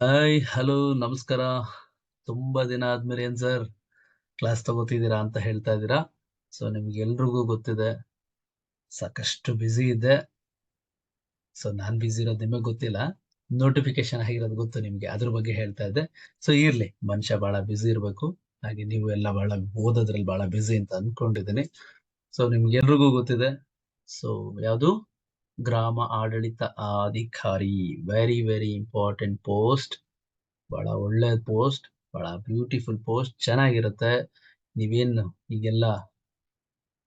Hi hello ನಮಸ್ಕಾರ. ತುಂಬಾ ದಿನ ಆದ್ಮೇಲೆ ಏನ್ ಸರ್ ಕ್ಲಾಸ್ ತಗೋತಿದ್ದೀರಾ ಅಂತ ಹೇಳ್ತಾ ಇದ್ದೀರಾ? ಸೊ ನಿಮ್ಗೆ ಎಲ್ರಿಗೂ ಗೊತ್ತಿದೆ. ಸಾಕಷ್ಟು ಬ್ಯುಸಿ ಇದೆ. ಸೊ ನಾನ್ ಬ್ಯುಸಿ ಇರೋದು ನಿಮಗೆ ಗೊತ್ತಿಲ್ಲ. ನೋಟಿಫಿಕೇಶನ್ ಆಗಿರೋದು ಗೊತ್ತು ನಿಮ್ಗೆ. ಅದ್ರ ಬಗ್ಗೆ ಹೇಳ್ತಾ ಇದ್ದೆ. ಸೊ ಇರ್ಲಿ. ಮನುಷ್ಯ ಬಹಳ ಬ್ಯುಸಿ ಇರ್ಬೇಕು. ಹಾಗೆ ನೀವು ಎಲ್ಲ ಬಹಳ ಓದೋದ್ರಲ್ಲಿ ಬಹಳ ಬ್ಯುಸಿ ಅಂತ ಅನ್ಕೊಂಡಿದ್ದೀನಿ. ಸೊ ನಿಮ್ಗೆ ಎಲ್ರಿಗೂ ಗೊತ್ತಿದೆ. ಸೊ ಯಾವುದು? ಗ್ರಾಮ ಆಡಳಿತ ಅಧಿಕಾರಿ. ವೆರಿ ವೆರಿ ಇಂಪಾರ್ಟೆಂಟ್ ಪೋಸ್ಟ್ ಬಹಳ ಒಳ್ಳೆ ಪೋಸ್ಟ್ ಬಹಳ ಬ್ಯೂಟಿಫುಲ್ ಪೋಸ್ಟ್ ಚೆನ್ನಾಗಿರುತ್ತೆ. ನೀವೇನು ಈಗೆಲ್ಲ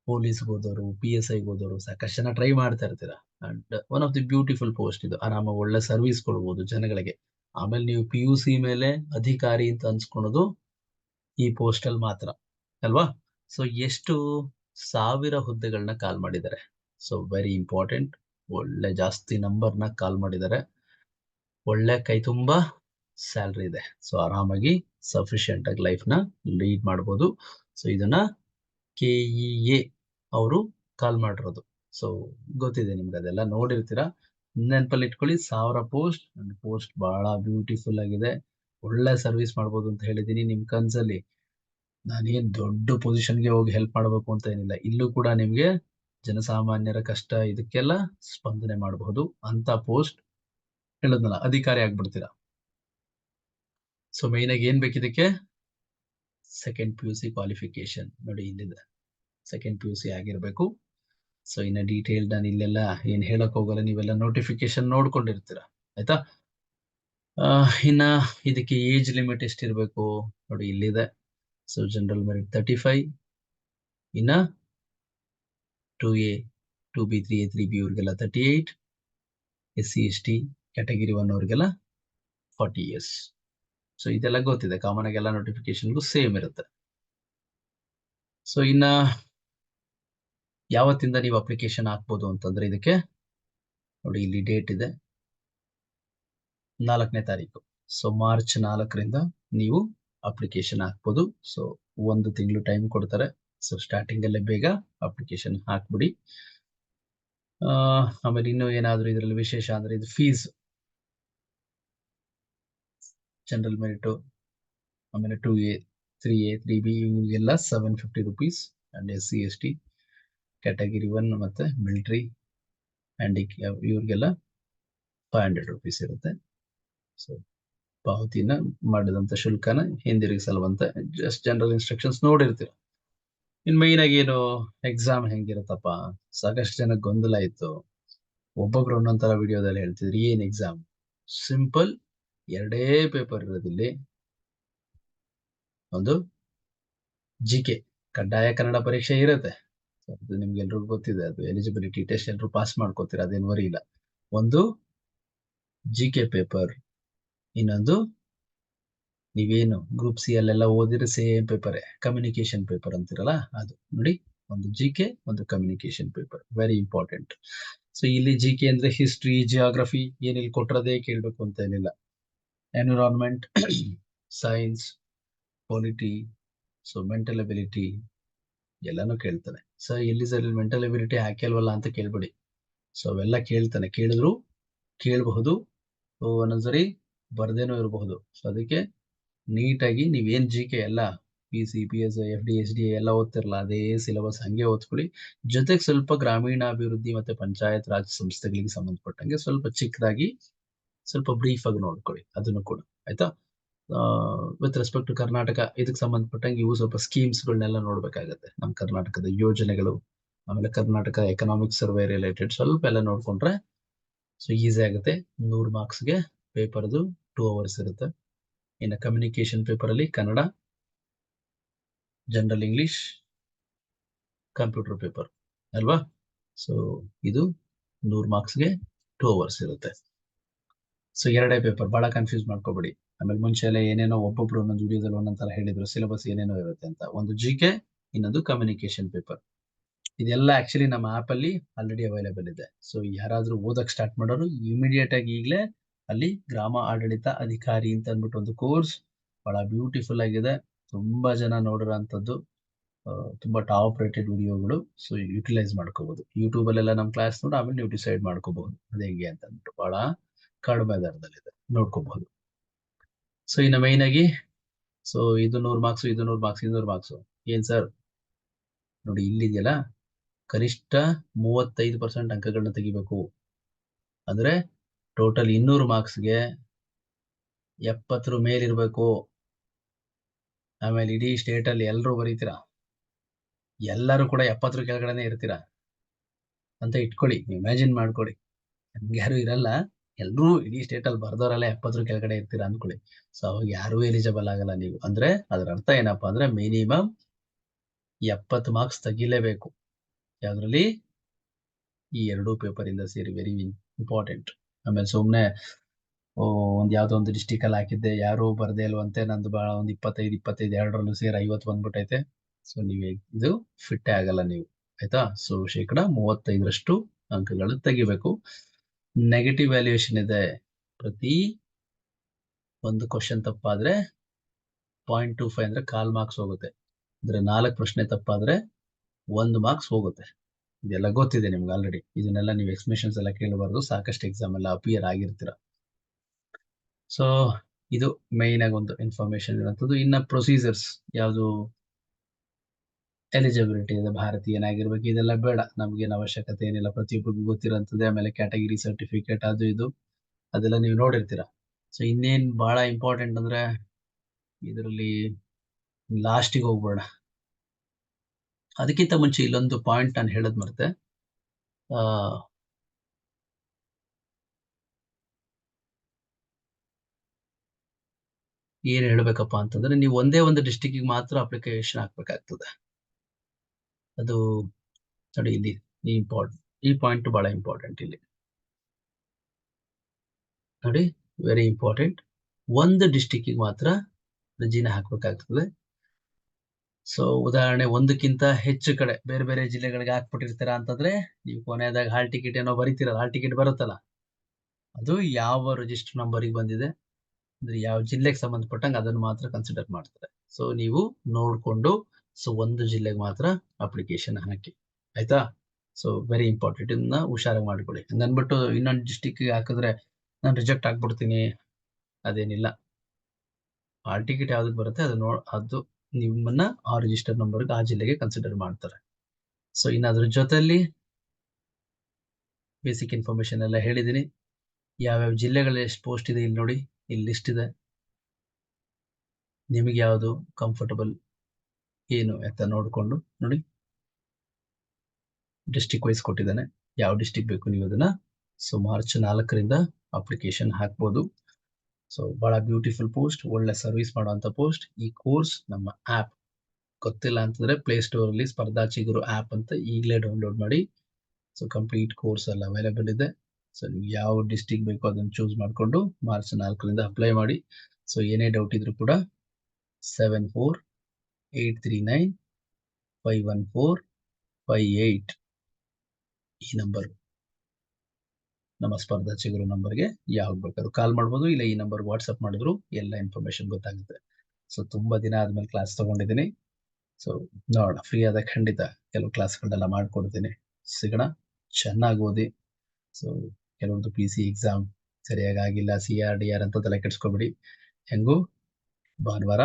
ಪೊಲೀಸ್ ಓದೋರು ಪಿ ಎಸ್ ಐಗೆ ಓದೋರು ಸಾಕಷ್ಟು ಜನ ಟ್ರೈ ಮಾಡ್ತಾ ಇರ್ತೀರಾ? And one of the beautiful post ಇದು. ಆರಾಮ ಒಳ್ಳೆ ಸರ್ವಿಸ್ ಕೊಡ್ಬೋದು ಜನಗಳಿಗೆ. ಆಮೇಲೆ ನೀವು ಪಿ ಯು ಸಿ ಮೇಲೆ ಅಧಿಕಾರಿ ಅಂತ ಅನ್ಸ್ಕೊಳೋದು ಈ ಪೋಸ್ಟ್ ಅಲ್ಲಿ ಮಾತ್ರ. ಅಲ್ವಾ? ಸೊ ಎಷ್ಟು ಸಾವಿರ ಹುದ್ದೆಗಳನ್ನ ಕಾಲ್ ಮಾಡಿದ್ದಾರೆ. ಸೊ ವೆರಿ ಇಂಪಾರ್ಟೆಂಟ್ ಒಳ್ಳೆ ಜಾಸ್ತಿ ನಂಬರ್ನ ಕಾಲ್ ಮಾಡಿದ್ದಾರೆ ಒಳ್ಳೆ ಕೈ ತುಂಬಾ ಸ್ಯಾಲ್ರಿ ಇದೆ. ಸೊ ಆರಾಮಾಗಿ ಸಫಿಶಿಯಂಟ್ ಆಗಿ ಲೈಫ್ನ ಲೀಡ್ ಮಾಡ್ಬೋದು. ಸೊ ಇದನ್ನ ಕೆ ಇ ಎ ಅವರು ಕಾಲ್ ಮಾಡಿರೋದು. ಸೊ ಗೊತ್ತಿದೆ ನಿಮ್ಗೆ ಅದೆಲ್ಲ ನೋಡಿರ್ತೀರಾ? ನೆನಪಲ್ಲಿ ಇಟ್ಕೊಳ್ಳಿ, ಸಾವಿರ ಪೋಸ್ಟ್ ಅಂಡ್ ಪೋಸ್ಟ್ ಬಹಳ ಬ್ಯೂಟಿಫುಲ್ ಆಗಿದೆ. ಒಳ್ಳೆ ಸರ್ವಿಸ್ ಮಾಡ್ಬೋದು ಅಂತ ಹೇಳಿದೀನಿ ನಿಮ್ ಕನ್ಸಲ್ಲಿ. ನಾನೇನ್ ದೊಡ್ಡ ಪೊಸಿಷನ್ಗೆ ಹೋಗಿ ಹೆಲ್ಪ್ ಮಾಡಬೇಕು ಅಂತ ಏನಿಲ್ಲ. ಇಲ್ಲೂ ಕೂಡ ನಿಮ್ಗೆ ಜನಸಾಮಾನ್ಯರ ಕಷ್ಟ ಇದಕ್ಕೆಲ್ಲ ಸ್ಪಂದನೆ ಮಾಡಬಹುದು. ಅಂತ ಪೋಸ್ಟ್ ಹೇಳಿದ್ನಲ್ಲ, ಅಧಿಕಾರಿ ಆಗ್ಬಿಡ್ತೀರಾ? ಸೊ ಮೈನ್ ಆಗಿ ಏನ್ ಬೇಕಿದಕ್ಕೆ? Second P U C qualification ನೋಡಿ ಇಲ್ಲಿದೆ ಸೆಕೆಂಡ್ ಪಿ ಯು ಸಿ ಆಗಿರ್ಬೇಕು. ಸೊ ಇನ್ನ ಡೀಟೇಲ್ ನಾನು ಇಲ್ಲೆಲ್ಲ ಏನ್ ಹೇಳಕ್ ಹೋಗಲ್ಲ, ನೀವೆಲ್ಲ ನೋಟಿಫಿಕೇಶನ್ ನೋಡ್ಕೊಂಡಿರ್ತೀರ? ಆಯ್ತಾ? ಇನ್ನ ಇದಕ್ಕೆ ಏಜ್ ಲಿಮಿಟ್ ಎಷ್ಟಿರ್ಬೇಕು? ನೋಡಿ ಇಲ್ಲಿದೆ. So general merit thirty five ಇನ್ನ two A two B three A three B ಅವ್ರಿಗೆಲ್ಲ thirty eight S C S T category one ಅವ್ರಿಗೆಲ್ಲ ಫಾರ್ಟಿ ಇಯರ್ಸ್ ಸೊ ಇದೆಲ್ಲ ಗೊತ್ತಿದೆ. ಕಾಮನ್ ಆಗಿ ಎಲ್ಲ ನೋಟಿಫಿಕೇಶನ್ಗೂ ಸೇಮ್ ಇರುತ್ತೆ. ಸೊ ಇನ್ನ ಯಾವತ್ತಿಂದ ನೀವು ಅಪ್ಲಿಕೇಶನ್ ಹಾಕ್ಬೋದು ಅಂತಂದ್ರೆ ಇದಕ್ಕೆ ನೋಡಿ, ಇಲ್ಲಿ ಡೇಟ್ ಇದೆ. ನಾಲ್ಕನೇ ತಾರೀಕು. ಸೊ ಮಾರ್ಚ್ ನಾಲ್ಕರಿಂದ ನೀವು ಅಪ್ಲಿಕೇಶನ್ ಹಾಕ್ಬೋದು. ಸೊ ಒಂದು ತಿಂಗಳು ಟೈಮ್ ಕೊಡ್ತಾರೆ. ಸೊ ಸ್ಟಾರ್ಟಿಂಗ್ ಅಲ್ಲೇ ಬೇಗ ಅಪ್ಲಿಕೇಶನ್ ಹಾಕ್ಬಿಡಿ. ಆಮೇಲೆ ಇನ್ನು ಏನಾದ್ರೂ ಇದರಲ್ಲಿ ವಿಶೇಷ ಅಂದ್ರೆ ಇದು ಫೀಸ್ ಜನರಲ್ ಮೆರಿಟು ಆಮೇಲೆ two A three A three B ಇವ್ರಿಗೆಲ್ಲ seven fifty rupees and S C S T category one ಮತ್ತೆ ಮಿಲ್ಟ್ರಿ ಆ್ಯಂಡ್ ಇವ್ರಿಗೆಲ್ಲ ಫೈವ್ ಹಂಡ್ರೆಡ್ ರುಪೀಸ್ ಇರುತ್ತೆ. ಸೊ ಪಾವತಿನ ಮಾಡಿದಂತ ಶುಲ್ಕನ ಹಿಂದಿರುಗಿಸಲ್ವಂತ. ಜಸ್ಟ್ ಜನರಲ್ ಇನ್ಸ್ಟ್ರಕ್ಷನ್ಸ್ ನೋಡಿರ್ತೀರ. ಇನ್ ಮೈನ್ ಆಗಿ ಏನು ಎಕ್ಸಾಮ್ ಹೆಂಗಿರುತ್ತಪ್ಪ? ಸಾಕಷ್ಟು ಜನ ಗೊಂದಲ ಇತ್ತು. ಒಬ್ಬೊಬ್ರು ಒಂದೊಂದರ ವಿಡಿಯೋದಲ್ಲಿ ಹೇಳ್ತಿದ್ರು, ಏನ್ ಎಕ್ಸಾಮ್ ಸಿಂಪಲ್ ಎರಡೇ ಪೇಪರ್ ಇರೋದಿಲ್ಲಿ ಒಂದು ಜಿ ಕೆ ಕಡ್ಡಾಯ ಕನ್ನಡ ಪರೀಕ್ಷೆ ಇರುತ್ತೆ. ಅದು ನಿಮ್ಗೆ ಎಲ್ರಿಗೂ ಗೊತ್ತಿದೆ, ಅದು ಎಲಿಜಿಬಿಲಿಟಿ ಟೆಸ್ಟ್ ಎಲ್ರು ಪಾಸ್ ಮಾಡ್ಕೋತೀರ, ಅದೇನು ವರಿ ಇಲ್ಲ. ಒಂದು ಜಿ ಕೆ ಪೇಪರ್ ಇನ್ನೊಂದು ನೀವೇನು ಗ್ರೂಪ್ ಸಿ ಅಲ್ಲೆಲ್ಲ ಓದಿದ್ರೆ ಸೇಮ್ ಪೇಪರ್ ಕಮ್ಯುನಿಕೇಶನ್ ಪೇಪರ್ ಅಂತಿರಲ್ಲ ಅದು. ನೋಡಿ, ಒಂದು ಜಿ ಕೆ ಒಂದು communication paper very important so ಇಲ್ಲಿ ಜಿ ಕೆ ಅಂದ್ರೆ ಹಿಸ್ಟ್ರಿ ಜಿಯೋಗ್ರಫಿ ಏನಿಲ್ಲಿ ಕೊಟ್ಟರದೇ ಕೇಳ್ಬೇಕು ಅಂತ ಏನಿಲ್ಲ. Environment science polity so mental ability ಎಲ್ಲಾನು ಕೇಳ್ತಾನೆ ಸೊ ಇಲ್ಲಿ ಸರ್ ಮೆಂಟಲ್ ಎಬಿಲಿಟಿ ಹಾಕಿಲ್ವಲ್ಲ ಅಂತ ಕೇಳ್ಬೇಡಿ. ಸೊ ಅವೆಲ್ಲ ಕೇಳ್ತಾನೆ. ಕೇಳಿದ್ರು ಕೇಳಬಹುದು. ಒಂದೊಂದ್ಸರಿ ಬರ್ದೇನೂ ಇರಬಹುದು. ಸೊ ಅದಕ್ಕೆ ನೀಟಾಗಿ ನೀವೇನು ಜಿ ಕೆ ಎಲ್ಲ P C P S F D S D ಎಲ್ಲ ಓದ್ತಿರಲ್ಲ ಅದೇ ಸಿಲೆಬಸ್ ಹಂಗೆ ಓದ್ಕೊಳ್ಳಿ. ಜೊತೆಗೆ ಸ್ವಲ್ಪ ಗ್ರಾಮೀಣಾಭಿವೃದ್ಧಿ ಮತ್ತೆ ಪಂಚಾಯತ್ ರಾಜ್ ಸಂಸ್ಥೆಗಳಿಗೆ ಸಂಬಂಧಪಟ್ಟಂಗೆ ಸ್ವಲ್ಪ ಚಿಕ್ಕದಾಗಿ ಸ್ವಲ್ಪ ಬ್ರೀಫ್ ಆಗಿ ನೋಡ್ಕೊಳ್ಳಿ, ಅದನ್ನು ಕೂಡ, ಆಯ್ತಾ? ವಿತ್ ರೆಸ್ಪೆಕ್ಟ್ ಟು ಕರ್ನಾಟಕ ಇದಕ್ಕೆ ಸಂಬಂಧಪಟ್ಟಂಗೆ ಇವು ಸ್ವಲ್ಪ ಸ್ಕೀಮ್ಸ್ಗಳನ್ನೆಲ್ಲ ನೋಡ್ಬೇಕಾಗತ್ತೆ. ನಮ್ಮ ಕರ್ನಾಟಕದ ಯೋಜನೆಗಳು, ಆಮೇಲೆ ಕರ್ನಾಟಕ ಎಕನಾಮಿಕ್ ಸರ್ವೆ ರಿಲೇಟೆಡ್ ಸ್ವಲ್ಪ ಎಲ್ಲ ನೋಡ್ಕೊಂಡ್ರೆ ಸೊ ಈಸಿ ಆಗುತ್ತೆ. ನೂರು ಮಾರ್ಕ್ಸ್ಗೆ ಪೇಪರ್ದು ಟೂ ಅವರ್ಸ್ ಇರುತ್ತೆ. ಇನ್ನು ಕಮ್ಯುನಿಕೇಶನ್ ಪೇಪರ್ ಅಲ್ಲಿ Kannada general English computer paper ಅಲ್ವಾ? ಸೊ ಇದು ನೂರು ಮಾರ್ಕ್ಸ್ಗೆ ಟೂ ಅವರ್ಸ್ ಇರುತ್ತೆ. ಸೊ ಎರಡೇ ಪೇಪರ್ ಬಹಳ ಕನ್ಫ್ಯೂಸ್ ಮಾಡ್ಕೋಬೇಡಿ. ಆಮೇಲೆ ಮುಂಚೆ ಎಲ್ಲ ಏನೇನೋ ಒಬ್ಬೊಬ್ರು ಒಂದೊಂದು ವಿಡಿಯೋದಲ್ಲಿ ಒಂದೊಂದರ ಹೇಳಿದ್ರು ಸಿಲೆಬಸ್ ಏನೇನೋ ಇರುತ್ತೆ ಅಂತ. ಒಂದು ಜಿ ಕೆ ಇನ್ನೊಂದು ಕಮ್ಯುನಿಕೇಶನ್ ಪೇಪರ್ ಇದೆಲ್ಲ ಆಕ್ಚುಲಿ ನಮ್ಮ ಆ್ಯಪಲ್ಲಿ ಆಲ್ರೆಡಿ ಅವೈಲೇಬಲ್ ಇದೆ. ಸೊ ಯಾರಾದರೂ ಓದಕ್ಕೆ ಸ್ಟಾರ್ಟ್ ಮಾಡೋರು ಇಮಿಡಿಯೇಟ್ ಆಗಿ ಈಗಲೇ ಅಲ್ಲಿ ಗ್ರಾಮ ಆಡಳಿತ ಅಧಿಕಾರಿ ಅಂತ ಅಂದ್ಬಿಟ್ಟು ಒಂದು ಕೋರ್ಸ್ ಬಹಳ ಬ್ಯೂಟಿಫುಲ್ ಆಗಿದೆ. ತುಂಬಾ ಜನ ನೋಡಿರೋಂಥದ್ದು. ತುಂಬಾ ಟಾಪ್ ರೇಟೆಡ್ ವಿಡಿಯೋಗಳು ಸೊ ಯುಟಿಲೈಸ್ ಮಾಡ್ಕೋಬಹುದು ಯೂಟ್ಯೂಬ್ ಅಲ್ಲೆಲ್ಲ ನಮ್ಮ ಕ್ಲಾಸ್ ನೋಡಿ ಆಮೇಲೆ ನೀವು ಡಿಸೈಡ್ ಮಾಡ್ಕೋಬಹುದು. ಅದ ಹೆಂಗೆ ಅಂತ ಅಂದ್ಬಿಟ್ಟು ಬಹಳ ಕಡಿಮೆ ದರದಲ್ಲಿದೆ. ನೋಡ್ಕೋಬಹುದು. ಸೊ ಇನ್ನು ಮೈನ್ ಆಗಿ ಸೊ ಇದು ನೂರು ಮಾರ್ಕ್ಸ್ ಇದು ನೂರು ಮಾರ್ಕ್ಸ್ ಇನ್ನೂರು ಮಾರ್ಕ್ಸ್ ಏನ್ ಸರ್ ನೋಡಿ, ಇಲ್ಲಿದೆಯಲ್ಲ? ಕನಿಷ್ಠ ಮೂವತ್ತೈದು ಪರ್ಸೆಂಟ್ ಅಂಕಗಳನ್ನ ತೆಗಿಬೇಕು. ಅಂದ್ರೆ ಟೋಟಲ್ ಇನ್ನೂರು ಮಾರ್ಕ್ಸ್ಗೆ ಎಪ್ಪತ್ತರ ಮೇಲಿರ್ಬೇಕು. ಆಮೇಲೆ ಇಡೀ ಸ್ಟೇಟ್ ಅಲ್ಲಿ ಎಲ್ಲರೂ ಬರೀತೀರಾ? ಎಲ್ಲರೂ ಕೂಡ ಎಪ್ಪತ್ತರ ಕೆಳಗಡೆನೆ ಇರ್ತೀರಾ? ಅಂತ ಇಟ್ಕೊಳ್ಳಿ ಇಮ್ಯಾಜಿನ್ ಮಾಡ್ಕೊಳ್ಳಿ. ನಮ್ಗೆ ಯಾರು ಇರಲ್ಲ. ಎಲ್ಲರೂ ಇಡೀ ಸ್ಟೇಟ್ ಅಲ್ಲಿ ಬರ್ದವರೆಲ್ಲ ಎಪ್ಪತ್ತರ ಕೆಳಗಡೆ ಇರ್ತೀರಾ ಅಂದ್ಕೊಳ್ಳಿ ಸೊ ಅವಾಗ ಯಾರು ಎಲಿಜಿಬಲ್ ಆಗಲ್ಲ ನೀವು. ಅಂದ್ರೆ ಅದರ ಅರ್ಥ ಏನಪ್ಪಾ ಅಂದ್ರೆ ಮಿನಿಮಮ್ ಎಪ್ಪತ್ತು ಮಾರ್ಕ್ಸ್ ತೆಗಿಲೇಬೇಕು. ಯಾವ್ದ್ರಲ್ಲಿ? ಈ ಎರಡೂ ಪೇಪರ್ ಇಂದ ಸೇರಿ. ವೆರಿ ಇಂಪಾರ್ಟೆಂಟ್ ಆಮೇಲೆ ಸುಮ್ನೆ ಒಂದ್ ಯಾವ್ದೋ ಒಂದು ಡಿಸ್ಟಿಕ್ ಅಲ್ಲಿ ಹಾಕಿದ್ದೆ, ಯಾರು ಬರದೇ ಇಲ್ವಂತೆ, ನಂದು ಬಹಳ ಒಂದ್ ಇಪ್ಪತ್ತೈದು ಇಪ್ಪತ್ತೈದು ಎರಡರಲ್ಲೂ ಸೇರಿ ಐವತ್ತು ಬಂದ್ಬಿಟ್ಟೈತೆ. ಸೊ ನೀವು ಇದು ಫಿಟ್ಟೇ ಆಗಲ್ಲ ನೀವು, ಆಯ್ತಾ? ಸೊ ಶೇಕಡ ಮೂವತ್ತೈದರಷ್ಟು ಅಂಕಗಳು ತೆಗಿಬೇಕು. ನೆಗೆಟಿವ್ ವ್ಯಾಲ್ಯೂಯೇಷನ್ ಇದೆ. ಪ್ರತಿ ಒಂದು ಕ್ವಶನ್ ತಪ್ಪಾದ್ರೆ ಪಾಯಿಂಟ್ ಟು ಫೈವ್ ಅಂದ್ರೆ ಕಾಲ್ ಮಾರ್ಕ್ಸ್ ಹೋಗುತ್ತೆ. ಅಂದ್ರೆ ನಾಲ್ಕು ಪ್ರಶ್ನೆ ತಪ್ಪಾದ್ರೆ ಒಂದು ಮಾರ್ಕ್ಸ್ ಹೋಗುತ್ತೆ. ಇದೆಲ್ಲ ಗೊತ್ತಿದೆ ನಿಮ್ಗೆ ಆಲ್ರೆಡಿ ಇದನ್ನೆಲ್ಲ ನೀವು ಎಕ್ಸ್ಪ್ಲೇಷನ್ಸ್ ಎಲ್ಲ ಕೇಳಬಾರ್ದು. ಸಾಕಷ್ಟು ಎಕ್ಸಾಮ್ ಎಲ್ಲ ಅಪಿಯರ್ ಆಗಿರ್ತೀರ. ಸೊ ಇದು ಮೈನ್ ಆಗಿ ಒಂದು ಇನ್ಫಾರ್ಮೇಶನ್ ಇರುವಂತದ್ದು ಇನ್ನ ಪ್ರೊಸೀಜರ್ಸ್ ಯಾವುದು? ಎಲಿಜಿಬಿಲಿಟಿ ಇದೆ. ಭಾರತೀಯನಾಗಿರ್ಬೇಕು ಇದೆಲ್ಲ ಬೇಡ. ನಮ್ಗೇನು ಅವಶ್ಯಕತೆ ಏನಿಲ್ಲ. ಪ್ರತಿಯೊಬ್ಬರಿಗೂ ಗೊತ್ತಿರೋಂಥದ್ದೇ. ಆಮೇಲೆ ಕ್ಯಾಟಗರಿ ಸರ್ಟಿಫಿಕೇಟ್ ಅದು ಇದು. ಅದೆಲ್ಲ ನೀವು ನೋಡಿರ್ತೀರ. ಸೊ ಇನ್ನೇನ್ ಬಹಳ ಇಂಪಾರ್ಟೆಂಟ್ ಅಂದ್ರೆ, ಇದರಲ್ಲಿ ಲಾಸ್ಟಿಗೆ ಹೋಗ್ಬೇಡ. ಅದಕ್ಕಿಂತ ಮುಂಚೆ ಇಲ್ಲೊಂದು ಪಾಯಿಂಟ್ ನಾನು ಹೇಳದ್ ಮರೆತೆ. ಏನ್ ಹೇಳ್ಬೇಕಪ್ಪ ಅಂತಂದ್ರೆ ನೀವು ಒಂದೇ ಒಂದು ಡಿಸ್ಟಿಕ್ಗೆ ಮಾತ್ರ ಅಪ್ಲಿಕೇಶನ್ ಹಾಕ್ಬೇಕಾಗ್ತದೆ. ಅದು ನೋಡಿ ಇಲ್ಲಿ, ಈ ಇಂಪಾರ್ಟೆಂಟ್ ಈ ಪಾಯಿಂಟ್ ಬಹಳ ಇಂಪಾರ್ಟೆಂಟ್ ಇಲ್ಲಿ. ನೋಡಿ ವೆರಿ ಇಂಪಾರ್ಟೆಂಟ್ ಒಂದು ಡಿಸ್ಟಿಕ್ಗೆ ಮಾತ್ರ ರಜೀನ ಹಾಕ್ಬೇಕಾಗ್ತದೆ. ಸೊ ಉದಾಹರಣೆ ಒಂದಕ್ಕಿಂತ ಹೆಚ್ಚು ಕಡೆ ಬೇರೆ ಬೇರೆ ಜಿಲ್ಲೆಗಳಿಗೆ ಹಾಕ್ಬಿಟ್ಟಿರ್ತೀರಾ ಅಂತಂದ್ರೆ ನೀವು ಕೊನೆಯದಾಗ ಹಾಲ್ ಟಿಕೆಟ್ ಏನೋ ಬರೀತೀರಲ್ಲ, ಹಾಲ್ ಟಿಕೆಟ್ ಬರುತ್ತಲ್ಲ. ಅದು ಯಾವ ರಿಜಿಸ್ಟರ್ ನಂಬರಿಗೆ ಬಂದಿದೆ, ಅಂದ್ರೆ ಯಾವ ಜಿಲ್ಲೆಗೆ ಸಂಬಂಧಪಟ್ಟಂಗೆ ಅದನ್ನು ಮಾತ್ರ ಕನ್ಸಿಡರ್ ಮಾಡ್ತಾರೆ. ಸೊ ನೀವು ನೋಡ್ಕೊಂಡು ಸೊ ಒಂದು ಜಿಲ್ಲೆಗೆ ಮಾತ್ರ ಅಪ್ಲಿಕೇಶನ್ ಹಾಕಿ. ಆಯ್ತಾ? ಸೊ ವೆರಿ ಇಂಪಾರ್ಟೆಂಟ್ ಇದನ್ನ ಹುಷಾರಾಗಿ ಮಾಡ್ಕೊಳ್ಳಿ. ಹಂಗನ್ಬಿಟ್ಟು ಇನ್ನೊಂದು ಡಿಸ್ಟಿಕ್ ಹಾಕಿದ್ರೆ ನಾನು ರಿಜೆಕ್ಟ್ ಆಗ್ಬಿಡ್ತೀನಿ. ಅದೇನಿಲ್ಲ. ಹಾಲ್ ಟಿಕೆಟ್ ಯಾವ್ದಕ್ಕೆ ಬರುತ್ತೆ ಅದು ನೋ, ಅದು ನಿಮ್ಮನ್ನ ಆ ರಿಜಿಸ್ಟರ್ ನಂಬರ್ ಆ ಜಿಲ್ಲೆಗೆ ಕನ್ಸಿಡರ್ ಮಾಡ್ತಾರೆ. ಸೊ ಇನ್ನಾದ್ರ ಜೊತೆಯಲ್ಲಿ ಬೇಸಿಕ್ ಇನ್ಫಾರ್ಮೇಶನ್ ಎಲ್ಲ ಹೇಳಿದ್ದೀನಿ ಯಾವ್ಯಾವ ಜಿಲ್ಲೆಗಳಲ್ಲಿ ಎಷ್ಟು ಪೋಸ್ಟ್ ಇದೆ ಇಲ್ಲಿ ನೋಡಿ ಇಲ್ಲಿ ಲಿಸ್ಟ್ ಇದೆ. ನಿಮಗೆ ಯಾವುದು ಕಂಫರ್ಟಬಲ್ ಏನು ಅಂತ ನೋಡಿಕೊಂಡು ನೋಡಿ. ಡಿಸ್ಟಿಕ್ ವೈಸ್ ಕೊಟ್ಟಿದ್ದಾನೆ. ಯಾವ ಡಿಸ್ಟಿಕ್ ಬೇಕು ನೀವು ಅದನ್ನ? ಸೊ ಮಾರ್ಚ್ ನಾಲ್ಕರಿಂದ ಅಪ್ಲಿಕೇಶನ್ ಹಾಕ್ಬೋದು. ಸೊ ಬಹಳ ಬ್ಯೂಟಿಫುಲ್ ಪೋಸ್ಟ್ ಒಳ್ಳೆ ಸರ್ವಿಸ್ ಮಾಡುವಂತ ಪೋಸ್ಟ್ ಈ ಕೋರ್ಸ್ ನಮ್ಮ ಆಪ್ ಗೊತ್ತಿಲ್ಲ ಅಂತಂದ್ರೆ ಪ್ಲೇ ಸ್ಟೋರ್ ಅಲ್ಲಿ ಸ್ಪರ್ಧಾ ಚಿಗುರು ಆಪ್ ಅಂತ ಈಗಲೇ ಡೌನ್ಲೋಡ್ ಮಾಡಿ. ಸೊ ಕಂಪ್ಲೀಟ್ ಕೋರ್ಸ್ ಎಲ್ಲ ಅವೈಲೇಬಲ್ ಇದೆ. ಸೊ ನೀವು ಯಾವ ಡಿಸ್ಟಿಕ್ ಬೇಕೋ ಅದನ್ನು ಚೂಸ್ ಮಾಡಿಕೊಂಡು ಮಾರ್ಚ್ ನಾಲ್ಕರಿಂದ ಅಪ್ಲೈ ಮಾಡಿ. ಸೊ ಏನೇ ಡೌಟ್ ಇದ್ರು ಕೂಡ seven four eight three nine five one four five eight ಈ ನಂಬರ್ ನಮ್ಮ ಸ್ಪರ್ಧಾ ಚಿಗುರು ನಂಬರ್ಗೆ ಯಾವಾಗ ಬೇಕಾದ್ರೂ ಕಾಲ್ ಮಾಡ್ಬೋದು, ಇಲ್ಲ ಈ ನಂಬರ್ ವಾಟ್ಸಪ್ ಮಾಡಿದ್ರು, ಎಲ್ಲ ಇನ್ಫಾರ್ಮೇಶನ್ ಗೊತ್ತಾಗುತ್ತೆ. ಸೊ ತುಂಬಾ ದಿನ ಆದ್ಮೇಲೆ ಕ್ಲಾಸ್ ತಗೊಂಡಿದ್ದೀನಿ. ಸೊ ನೋಡ ಫ್ರೀ ಆದ ಖಂಡಿತ ಕೆಲವು ಕ್ಲಾಸ್ಗಳನ್ನೆಲ್ಲ ಮಾಡ್ಕೊಡ್ತೀನಿ. ಸಿಗೋಣ, ಚೆನ್ನಾಗಿ ಓದಿ. ಸೊ ಕೆಲವೊಂದು ಪಿ ಸಿ ಎಕ್ಸಾಮ್ ಸರಿಯಾಗಿ ಆಗಿಲ್ಲ ಸಿ ಆರ್ ಡಿ ಆರ್ ಅಂತ ತಲೆ ಕೆಡ್ಸ್ಕೊಬಿಡಿ. ಹೆಂಗೂ? ಭಾನುವಾರ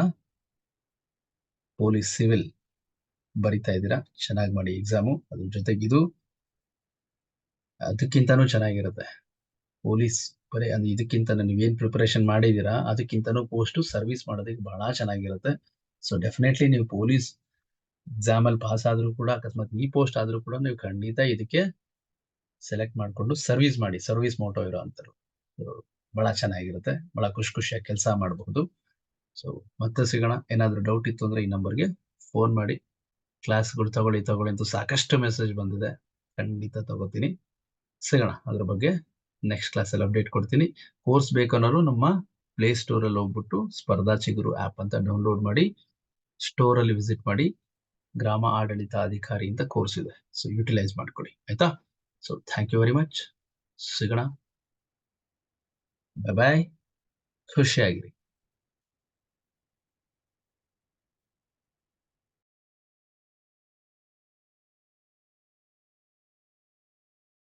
ಪೊಲೀಸ್ ಸಿವಿಲ್ ಬರಿತಾ ಇದ್ದೀರಾ? ಚೆನ್ನಾಗಿ ಮಾಡಿ ಎಕ್ಸಾಮು ಅದ್ರ ಜೊತೆಗೆ ಇದು ಅದಕ್ಕಿಂತನೂ ಚೆನ್ನಾಗಿರುತ್ತೆ. ಪೊಲೀಸ್, ಬರೀ ಅಂದ್ರೆ ಇದಕ್ಕಿಂತ ನೀವೇನ್ ಪ್ರಿಪರೇಷನ್ ಮಾಡಿದೀರಾ ಅದಕ್ಕಿಂತನೂ ಪೋಸ್ಟ್ ಸರ್ವಿಸ್ ಮಾಡೋದಕ್ಕೆ ಬಹಳ ಚೆನ್ನಾಗಿರುತ್ತೆ. ಸೊ ಡೆಫಿನೆಟ್ಲಿ ನೀವು ಪೊಲೀಸ್ ಎಕ್ಸಾಮ್ ಅಲ್ಲಿ ಪಾಸ್ ಆದ್ರೂ ಕೂಡ, ಅಕಸ್ಮಾತ್ ಈ ಪೋಸ್ಟ್ ಆದ್ರೂ ಕೂಡ ನೀವು ಖಂಡಿತ ಇದಕ್ಕೆ ಸೆಲೆಕ್ಟ್ ಮಾಡ್ಕೊಂಡು ಸರ್ವಿಸ್ ಮಾಡಿ ಸರ್ವಿಸ್ ಮೋಟೋ ಇರೋ ಅಂತರು ಬಹಳ ಚೆನ್ನಾಗಿರುತ್ತೆ. ಬಹಳ ಖುಷಿ ಖುಷಿಯಾಗಿ ಕೆಲಸ ಮಾಡಬಹುದು ಸೊ ಮತ್ತೆ ಸಿಗೋಣ. ಏನಾದ್ರೂ ಡೌಟ್ ಇತ್ತು ಅಂದ್ರೆ ಈ ನಂಬರ್ಗೆ ಫೋನ್ ಮಾಡಿ. ಕ್ಲಾಸ್ಗಳು ತಗೊಳ್ಳಿ ತಗೊಳ್ಳಿ ಅಂತ ಸಾಕಷ್ಟು ಮೆಸೇಜ್ ಬಂದಿದೆ. ಖಂಡಿತ ತಗೋತೀನಿ. ಸಿಗೋಣ. ಅದ್ರ ಬಗ್ಗೆ ನೆಕ್ಸ್ಟ್ ಕ್ಲಾಸಲ್ಲಿ ಅಪ್ಡೇಟ್ ಕೊಡ್ತೀನಿ. ಕೋರ್ಸ್ ಬೇಕನ್ನೋರು ನಮ್ಮ ಪ್ಲೇ ಸ್ಟೋರ್ ಅಲ್ಲಿ ಹೋಗ್ಬಿಟ್ಟು ಸ್ಪರ್ಧಾ ಚಿಗುರು ಆಪ್ ಅಂತ ಡೌನ್ಲೋಡ್ ಮಾಡಿ ಸ್ಟೋರ್ ಅಲ್ಲಿ ವಿಸಿಟ್ ಮಾಡಿ, ಗ್ರಾಮ ಆಡಳಿತ ಅಧಿಕಾರಿ ಅಂತ ಕೋರ್ಸ್ ಇದೆ. ಸೊ ಯುಟಿಲೈಸ್ ಮಾಡ್ಕೊಳ್ಳಿ ಆಯ್ತಾ? So thank you very much ಸಿಗೋಣ. ಬಾಯ್ ಖುಷಿಯಾಗಿರಿ.